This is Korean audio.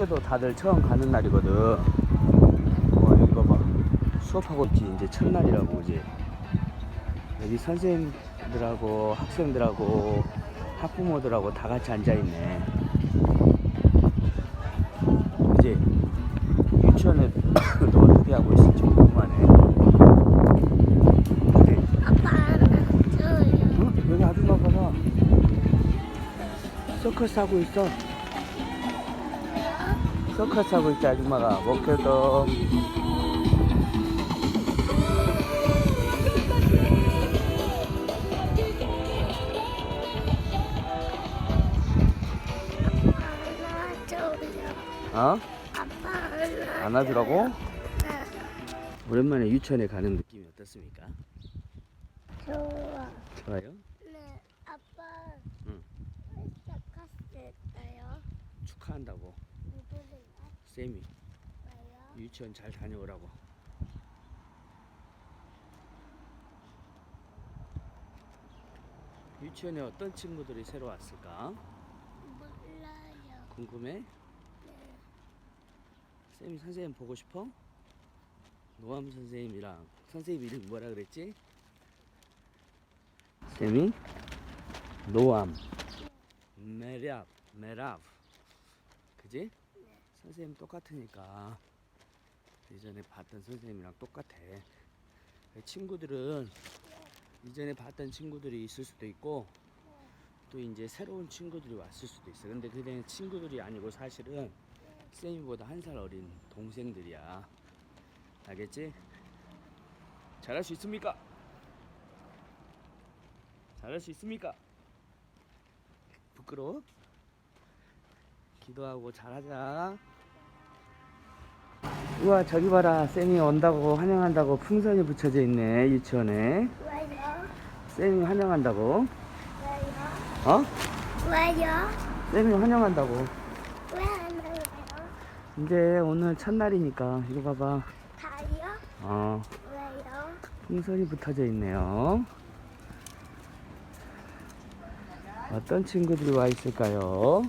학교도 다들 처음 가는 날이거든. 어, 여기 봐봐. 수업하고 있지. 이제 첫날이라고, 이제. 여기 선생님들하고 학생들하고 학부모들하고 다 같이 앉아있네. 이제 유치원에 너 어떻게 하고 있을지 궁금하네. 아빠. 어? 여기 아줌마 봐봐. 서커스 하고 있어. 서커스 하고 있지 아줌마가. 어? 아빠 안아줘요. 안아주라고? 네, 오랜만에 유치원에 가는 느낌이 어떻습니까? 좋아. 좋아요? 네, 아빠. 응. 시작했어요. 축하한다고 쌤이 왔어요? 유치원 잘 다녀오라고 유치원에 어떤 친구들이 새로 왔을까? 몰라요. 궁금해? 네, 쌤이 선생님 보고 싶어? 노암 선생님이랑 선생님 이름 뭐라 그랬지? 쌤이 노암 메랍 메랍 그지? 선생님 똑같으니까 예전에 봤던 선생님이랑 똑같아 친구들은 이전에 봤던 친구들이 있을 수도 있고 또 이제 새로운 친구들이 왔을 수도 있어 근데 그냥 친구들이 아니고 사실은 쌤이보다 한 살 어린 동생들이야. 알겠지? 잘할 수 있습니까? 잘할 수 있습니까? 부끄러워? 기도하고 잘하자. 우와 저기 봐라 쌤이 온다고 환영한다고 풍선이 붙여져 있네 유치원에 왜요? 쌤이 환영한다고 왜요? 어? 왜요? 쌤이 환영한다고 왜안 해요? 이제 오늘 첫날이니까 이거 봐봐 다요? 어 왜요? 풍선이 붙어져 있네요. 어떤 친구들이 와 있을까요?